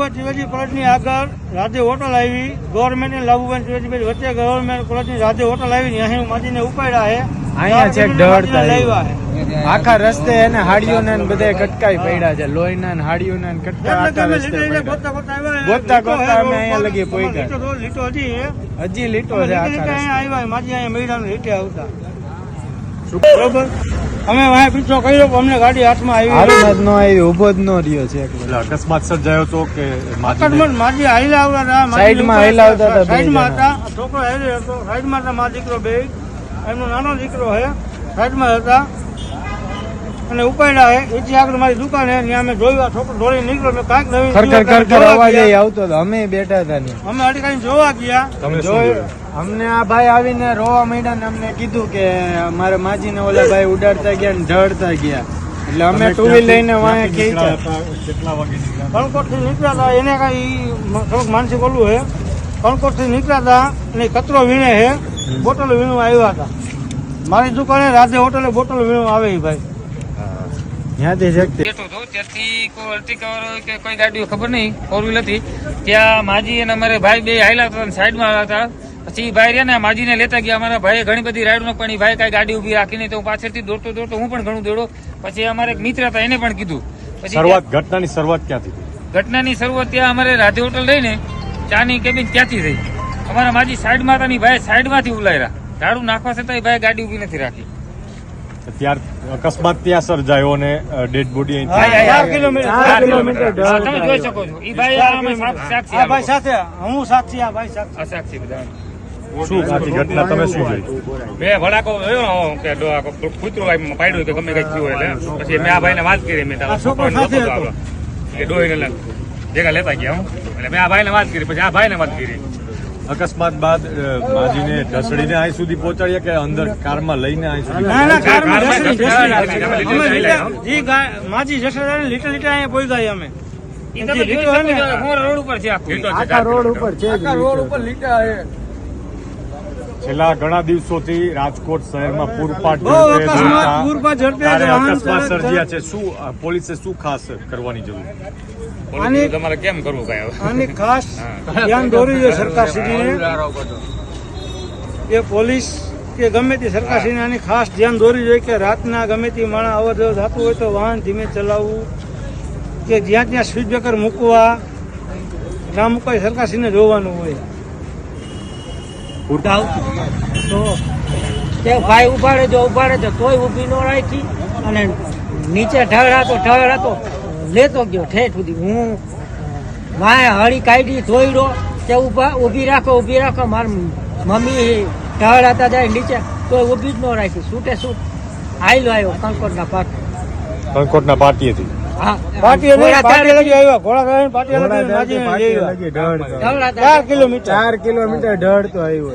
લાભુભાઈ ત્રિવેદી કોલેજની આગળ રાધે હોટલ આવી. ગવર્મેન્ટ ને લાભુભાઈ ત્રિવેદીભાઈ વચ્ચે ગવર્મેન્ટ કોલેજની રાધે હોટલ આવી અહીં માજીને ઉપાડ્યા છે અહીંયા છેક ઢળતા આખા રસ્તે એને હાડીઓના ને બધે કટકાઈ પડ્યા છે લોહીના ને હાડીઓના કટકા આખા અમે રસ્તે ગોતતા ગોતતા અહીંયા લગી પહોંચ્યા. લીટો હજી હજી લીટો છે આખા રસ્તે. આવ્યા માજી અહીંયા મેળાનું લીટે આવતા. બરોબર? અમે વાંહે પીછો કર્યો અમને ગાડી હાથમાં આવી. હારું જ ન આવી ઊભો જ ન રહ્યો છે એટલે અકસ્માત સર્જાયો તો કે અકસ્માત માજી હાઈલા આવતા હતા સાઈડમાં હાઈલા આવતા હતા સાઈડમાં હતા. છોકરો હાઈલે હતો સાઈડમાં હતા મારો દીકરો બે. એમનો નાનો દીકરો છે સાઈડમાં હતા. અને ઉપાડ્યા હે. એથી આગળ મારી દુકાન હે ત્યાં અમે જોયું આ છોકરો દોડી નીકળ્યો. મેં કાંઈક નવી ખર ખર ખર અવાજ આવતો હતો અમે બેઠા હતા ને અમે અડીકાઈને જોવા ગયા. તમે જોયું? અમને આ ભાઈ આવીને રોવા માંડ્યા ને અમને કીધું કે મારા માજીને ઓલા ભાઈ ઉડાડતા ગયા ને ઢળતા ગયા. એટલે અમે ટુ વ્હીલ લઈને વાંહે ખેંચ્યા. કેટલા વાગે નીકળ્યા કણકોટથી નીકળ્યા હતા. એને કાંઈ થોડુંક માનસિક ઓલું છે. કણકોટથી નીકળ્યા હતા અને કચરો વીણે છે. બોટલ વીણવા આવ્યા હતા. મારી દુકાને રાધે હોટલે બોટલ વીણવા આવે ભાઈ. ત્યાંથી શક્તિ બેઠો હતો ત્યાંથી કોઈ અર્ટિકા વાળો કે કોઈ ગાડીઓ ખબર નહીં. ફોર વ્હીલ હતી. ત્યાં માજી અને અમારે ભાઈ બે હાઈલા હતા અને સાઈડમાં હતા. પછી ભાઈ રહ્યા ને માજીને લેતા ગયા અમારા ભાઈએ ઘણી બધી રાઈડનો પણ ભાઈ કાંઈ ગાડી ઊભી રાખીને તો હું પાછળથી દોડતો દોડતો હું પણ ઘણું દોડો પછી અમારે એક મિત્ર હતા એને પણ કીધું. પછી શરૂઆત ઘટનાની શરૂઆત ક્યાંથી થઈ? ઘટનાની શરૂઆત ત્યાં અમારે રાધે હોટલ રહીને ચાની કેબિન ક્યાંથી થઈ અમારા માજી સાઈડમાં હતા ને ભાઈ સાઈડમાંથી ઉલાયરા. ઝાડુ નાખવા છતાં ભાઈ ગાડી ઊભી નથી રાખી. ત્યાર અકસ્માત ત્યાં સર્જાયો અને ડેડ બોડી તમે જોઈ શકો છો. ઈ ભાઈ આ સાક્ષી ભાઈ સાથે હું સાક્ષી આ ભાઈ સાક્ષી. સાક્ષી બધા. શું આખી ઘટના તમે શું જોઈ? મેં ભડાકો જોયો ને કે કૂતરું આમ પાડ્યું કે ગમે કઈ થયું એટલે પછી મેં આ ભાઈને વાત કરી મેં તારા. કે ડોહીને ભેગા લેતા ગયા હું. એટલે મેં આ ભાઈને વાત કરી પછી આ ભાઈને વાત કરી. અકસ્માત બાદ માજીને ઢસડીને અહીં સુધી પહોંચાડ્યા કે અંદર કારમાં લઈને અહીં સુધી. અમે લીટર અમે લીટર- ગાય- માજી જસરી લીટર લીટર અહીંયા અમે. ઉપર લીટા હે છેલ્લા ઘણા દિવસોથી રાજકોટ શહેરમાં પૂરપાટ અકસ્માત સર્જ્યા છે. શું પોલીસે શું ખાસ કરવાની જરૂર? આની- તમારે કેમ કરવું કઈ હવે? આની ખાસ ધ્યાન દોરી જોઈએ સરકારશ્રીને એ પોલીસ કે ગમે તે સરકારશ્રીને આની ખાસ ધ્યાન દોરી જોઈએ કે રાતના ગમે તે માણસ અવર જવર થતું હોય તો વાહન ધીમે ચલાવવું કે જ્યાં ત્યાં સ્પીડ બ્રેકર મૂકવા ના મૂકવા સરકારશ્રીને જોવાનું હોય. તો તે ભાઈ ઉભાડે જો ઉભાડે તો તોય ઊભી ન રાખી અને નીચે ઢળ તો ઢળ હતો લેતો ગયો ઠેઠ સુધી. હું માય હળી કાઢી ધોઈડો તે ઊભા ઊભી રાખો ઊભી રાખો. મારી મમ્મી ઢળ હતા જાય નીચે તોય ઊભી જ ન રાખી. છૂટે છૂટ આયલો આવ્યો કંકોડના પાક કંકોટના પાટીએથી હા. પાટીએ પાટીએ ચારે- લગી. આવ્યા. ઘોડા પાટીએ લગી આવ્યા. કિલોમીટર. ઢળતો આવ્યો